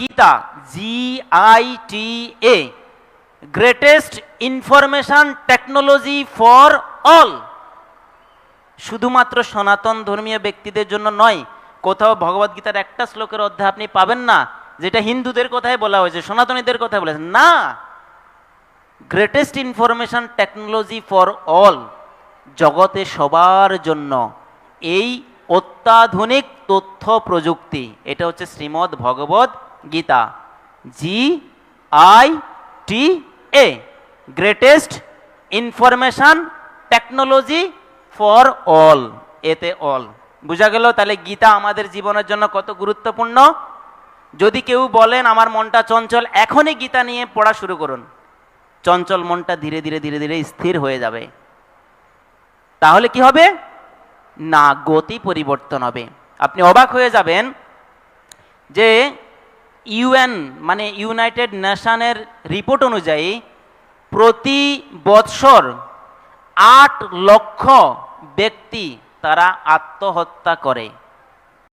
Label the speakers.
Speaker 1: Gita G I T A greatest information technology for all শুধুমাত্র সনাতন ধর্মীয় ব্যক্তিদের জন্য নয়, কোথাও ভগবদ গীতার একটা শ্লোকের অধ্যায় আপনি পাবেন না, যেটা হিন্দুদের কথাই বলা হয়েছে, সনাতনীদের কথা বলেছে। না! Greatest information technology for all জগতে সবার জন্য এই অত্যাধুনিক তথ্য প্রযুক্তি। এটা হচ্ছে Shrimad Bhagavad Gita. G I T A greatest information technology for all এতে অল বুঝা গেল? তাহলে গীতা আমাদের জীবনের জন্য কত গুরুত্বপূর্ণ? যদি কেউ বলেন, আমার মনটা চঞ্চল, এখনই গীতা নিয়ে পড়া শুরু করুন। চঞ্চল মনটা ধীরে ধীরে ধীরে ধীরে স্থির হয়ে যাবে। তাহলে কি হবে? না, গতি পরিবর্তন হবে। আপনি অবাক হয়ে যাবেন যে ইউএন মানে ইউনাইটেড নেশনের রিপোর্ট অনুযায়ী প্রতি বৎসর আট লক্ষ ব্যক্তি তারা আত্মহত্যা করে।